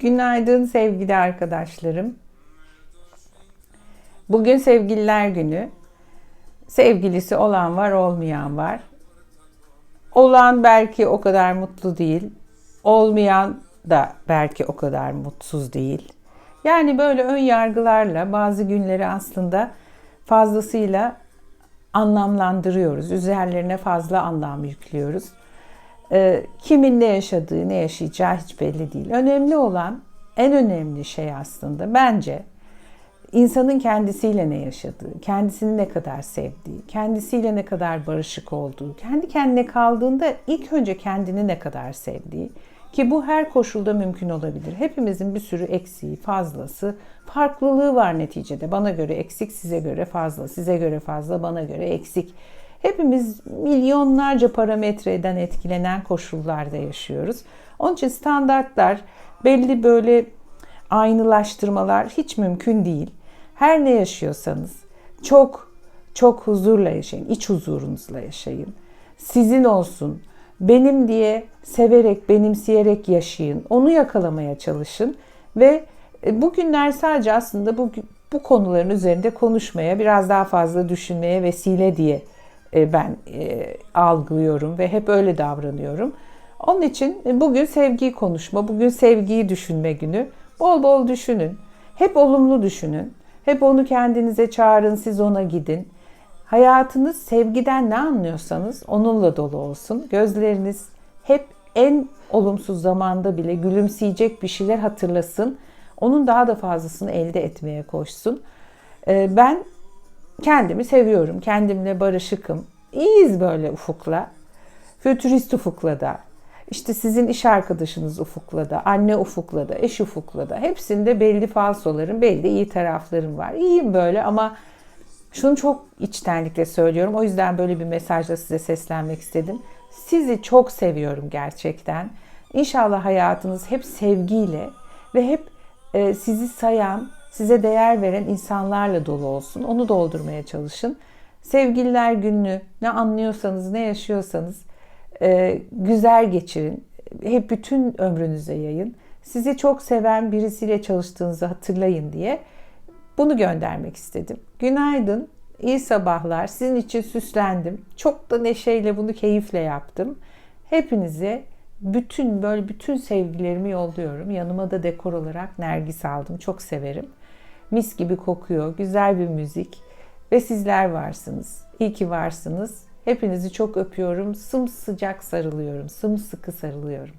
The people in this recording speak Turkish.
Günaydın sevgili arkadaşlarım. Bugün sevgililer günü. Sevgilisi olan var, olmayan var. Olan belki o kadar mutlu değil. Olmayan da belki o kadar mutsuz değil. Yani böyle ön yargılarla bazı günleri aslında fazlasıyla anlamlandırıyoruz. Üzerlerine fazla anlam yüklüyoruz. Ee, kimin ne yaşadığı, ne yaşayacağı hiç belli değil. Önemli olan, en önemli şey aslında bence insanın kendisiyle ne yaşadığı, kendisini ne kadar sevdiği, kendisiyle ne kadar barışık olduğu, kendi kendine kaldığında ilk önce kendini ne kadar sevdiği ki bu her koşulda mümkün olabilir. Hepimizin bir sürü eksiği, fazlası, farklılığı var neticede. Bana göre eksik, size göre fazla, size göre fazla, bana göre eksik. Hepimiz milyonlarca parametreden etkilenen koşullarda yaşıyoruz. Onun için standartlar, belli böyle aynılaştırmalar hiç mümkün değil. Her ne yaşıyorsanız çok çok huzurla yaşayın, iç huzurunuzla yaşayın. Sizin olsun, benim diye severek, benimseyerek yaşayın. Onu yakalamaya çalışın ve e, bugünler sadece aslında bu, bu konuların üzerinde konuşmaya, biraz daha fazla düşünmeye vesile diye e, ben e, algılıyorum ve hep öyle davranıyorum. Onun için e, bugün sevgiyi konuşma, bugün sevgiyi düşünme günü. Bol bol düşünün. Hep olumlu düşünün. Hep onu kendinize çağırın, siz ona gidin. Hayatınız sevgiden ne anlıyorsanız onunla dolu olsun. Gözleriniz hep en olumsuz zamanda bile gülümseyecek bir şeyler hatırlasın. Onun daha da fazlasını elde etmeye koşsun. Ben Kendimi seviyorum. Kendimle barışıkım. İyiyiz böyle ufukla. Fütürist ufukla da. İşte sizin iş arkadaşınız ufukla da, anne ufukla da, eş ufukla da. Hepsinde belli falsolarım, belli iyi taraflarım var. İyiyim böyle ama şunu çok içtenlikle söylüyorum. O yüzden böyle bir mesajla size seslenmek istedim. Sizi çok seviyorum gerçekten. İnşallah hayatınız hep sevgiyle ve hep e, sizi sayan, size değer veren insanlarla dolu olsun. Onu doldurmaya çalışın. Sevgililer gününü ne anlıyorsanız, ne yaşıyorsanız e, güzel geçirin. Hep bütün ömrünüze yayın. Sizi çok seven birisiyle çalıştığınızı hatırlayın diye bunu göndermek istedim. Günaydın, iyi sabahlar. Sizin için süslendim. Çok da neşeyle bunu keyifle yaptım. Hepinize bütün böyle bütün sevgilerimi yolluyorum. Yanıma da dekor olarak nergis aldım. Çok severim. Mis gibi kokuyor, güzel bir müzik ve sizler varsınız. İyi ki varsınız. Hepinizi çok öpüyorum. Sımsıcak sarılıyorum. Sımsıkı sarılıyorum.